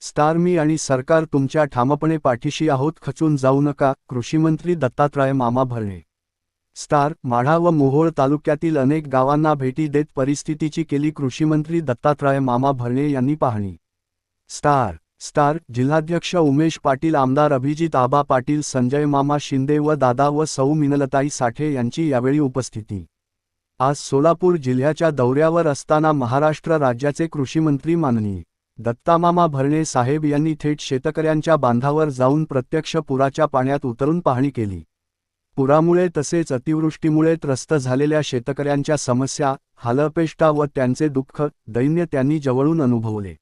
Star मी आणि सरकार तुमच्या ठामपणे पाठीशी आहोत खचून जाऊ नका कृषीमंत्री दत्तात्रय मामा भरणे. स्टार माढा व मोहोळ तालुक्यातील अनेक गावांना भेटी देत परिस्थितीची केली कृषीमंत्री दत्तात्रय मामा भरणे यांनी पाहणी. स्टार स्टार जिल्हाध्यक्ष उमेश पाटील आमदार अभिजित आबा पाटील संजय मामा शिंदे व दादा व सौ मिनलताई साठे यांची यावेळी उपस्थिती. आज सोलापूर जिल्ह्याच्या दौऱ्यावर असताना महाराष्ट्र राज्याचे कृषीमंत्री माननीय दत्तामामा भरणे साहेब यांनी थेट शेतकऱ्यांच्या बांधावर जाऊन प्रत्यक्ष पुराच्या पाण्यात उतरून पाहणी केली. पुरामुळे तसेच अतिवृष्टीमुळे त्रस्त झालेल्या शेतकऱ्यांच्या समस्या हालपेष्टा व त्यांचे दुःख दैन्य त्यांनी जवळून अनुभवले.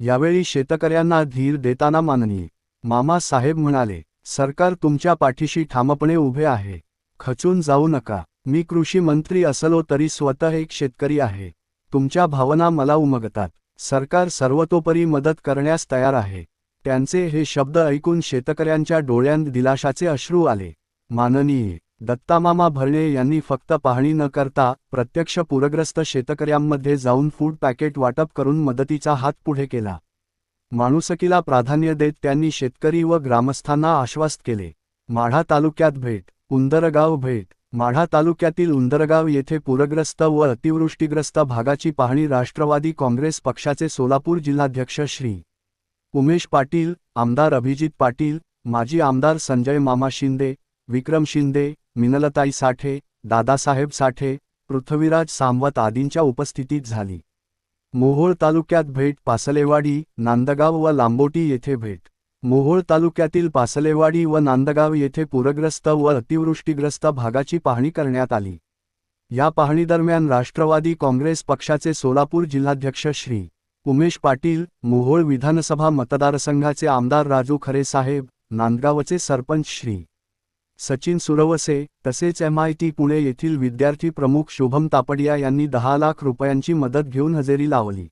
यावेळी शेतकऱ्यांना धीर देताना माननीय मामा साहेब म्हणाले सरकार तुमच्या पाठीशी ठामपणे उभे आहे. खचून जाऊ नका. मी कृषी मंत्री असलो तरी स्वतः एक शेतकरी आहे. तुमच्या भावना मला उमगतात. सरकार सर्वतोपरी मदत करण्यास तयार आहे. त्यांचे हे शब्द ऐकून शेतकऱ्यांच्या डोळ्यांत दिलाशाचे अश्रू आले. माननीय दत्तामामा भरणे यांनी फक्त पाहणी न करता प्रत्यक्ष पूरग्रस्त शेतकऱ्यांमध्ये जाऊन फूड पॅकेट वाटप करून मदतीचा हात पुढे केला. माणुसकीला प्राधान्य देत त्यांनी शेतकरी व ग्रामस्थांना आश्वस्त केले. माढा तालुक्यात भेट उंदरगाव भेट माढा तालुक्यातील उंदरगाव येथे पूरग्रस्त व अतिवृष्टीग्रस्त भागाची पाहणी राष्ट्रवादी काँग्रेस पक्षाचे सोलापूर जिल्हाध्यक्ष श्री. उमेश पाटील आमदार अभिजित पाटील माजी आमदार संजय मामा शिंदे विक्रम शिंदे मिनलताई साठे दादासाहेब साठे पृथ्वीराज सामवत आदींच्या उपस्थितीत झाली. मोहोळ तालुक्यात भेट पासलेवाडी नांदगाव व लांबोटी येथे भेट मोहोळ तालुक्यातील पासलेवाडी व नांदगाव येथे पूरग्रस्त व अतिवृष्टीग्रस्त भागाची पाहणी करण्यात आली. या पाहणीदरम्यान राष्ट्रवादी काँग्रेस पक्षाचे सोलापूर जिल्हाध्यक्ष श्री. उमेश पाटील मोहोळ विधानसभा मतदारसंघाचे आमदार राजू खरे साहेब नांदगावचे सरपंच श्री. सचिन सुरवसे तसेच एम आय टी पुणे येथील विद्यार्थी प्रमुख शुभम तापडिया यांनी दहा लाख रुपयांची मदत घेऊन हजेरी लावली.